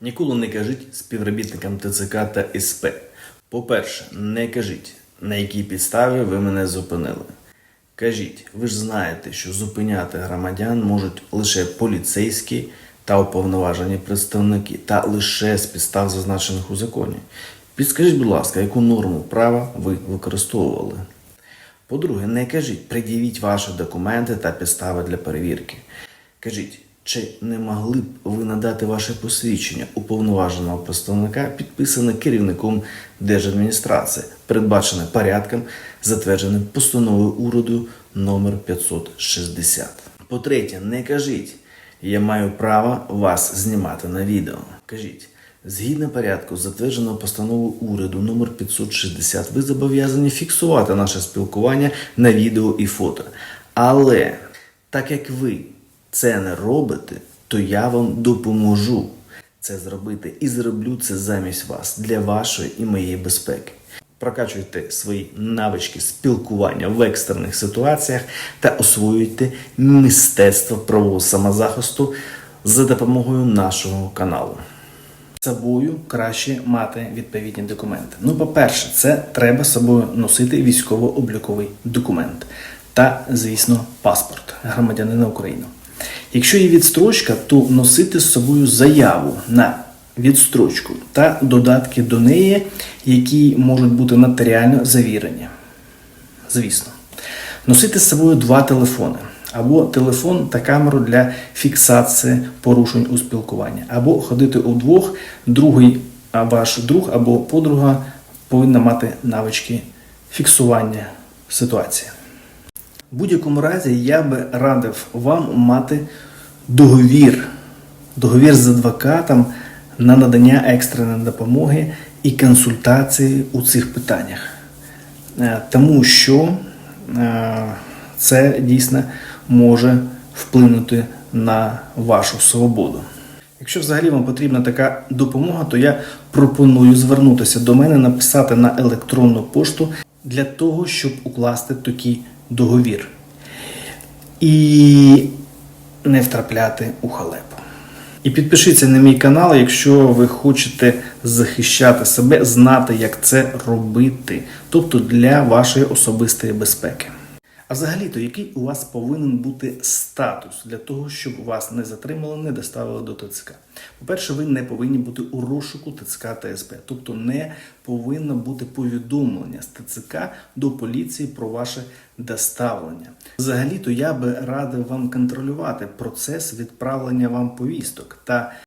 Ніколи не кажіть співробітникам ТЦК та СП. По-перше, не кажіть, на якій підставі ви мене зупинили. Кажіть, ви ж знаєте, що зупиняти громадян можуть лише поліцейські та уповноважені представники, та лише з підстав, зазначених у законі. Підскажіть, будь ласка, яку норму права ви використовували? По-друге, не кажіть, пред'явіть ваші документи та підстави для перевірки. Кажіть, чи не могли б ви надати ваше посвідчення уповноваженого представника, підписане керівником держадміністрації, передбачене порядком, затвердженим постановою уряду номер 560. По-третє, не кажіть, я маю право вас знімати на відео. Кажіть, згідно порядку, затвердженого постановою уряду номер 560, ви зобов'язані фіксувати наше спілкування на відео і фото. Але так як ви це не робите, то я вам допоможу це зробити і зроблю це замість вас для вашої і моєї безпеки. Прокачуйте свої навички спілкування в екстрених ситуаціях та освоюйте мистецтво правового самозахисту за допомогою нашого каналу. Собою краще мати відповідні документи. Ну, по-перше, це треба з собою носити військово-обліковий документ та, звісно, паспорт громадянина України. Якщо є відстрочка, то носити з собою заяву на відстрочку та додатки до неї, які можуть бути нотаріально завірені. Звісно. Носити з собою два телефони. Або телефон та камеру для фіксації порушень у спілкуванні, або ходити удвох, другий ваш друг або подруга повинна мати навички фіксування ситуації. В будь-якому разі я би радив вам мати договір, договір з адвокатом на надання екстреної допомоги і консультації у цих питаннях. Е, Тому що е, це дійсно може вплинути на вашу свободу. Якщо взагалі вам потрібна така допомога, то я пропоную звернутися до мене, написати на електронну пошту для того, щоб укласти такий договір і не втрапляти у халепу. І підпишіться на мій канал, якщо ви хочете захищати себе, знати, як це робити, тобто для вашої особистої безпеки. А взагалі-то, який у вас повинен бути статус для того, щоб вас не затримали, не доставили до ТЦК? По-перше, ви не повинні бути у розшуку ТЦК та СП, тобто не повинно бути повідомлення з ТЦК до поліції про ваше доставлення. Взагалі-то я би радив вам контролювати процес відправлення вам повісток та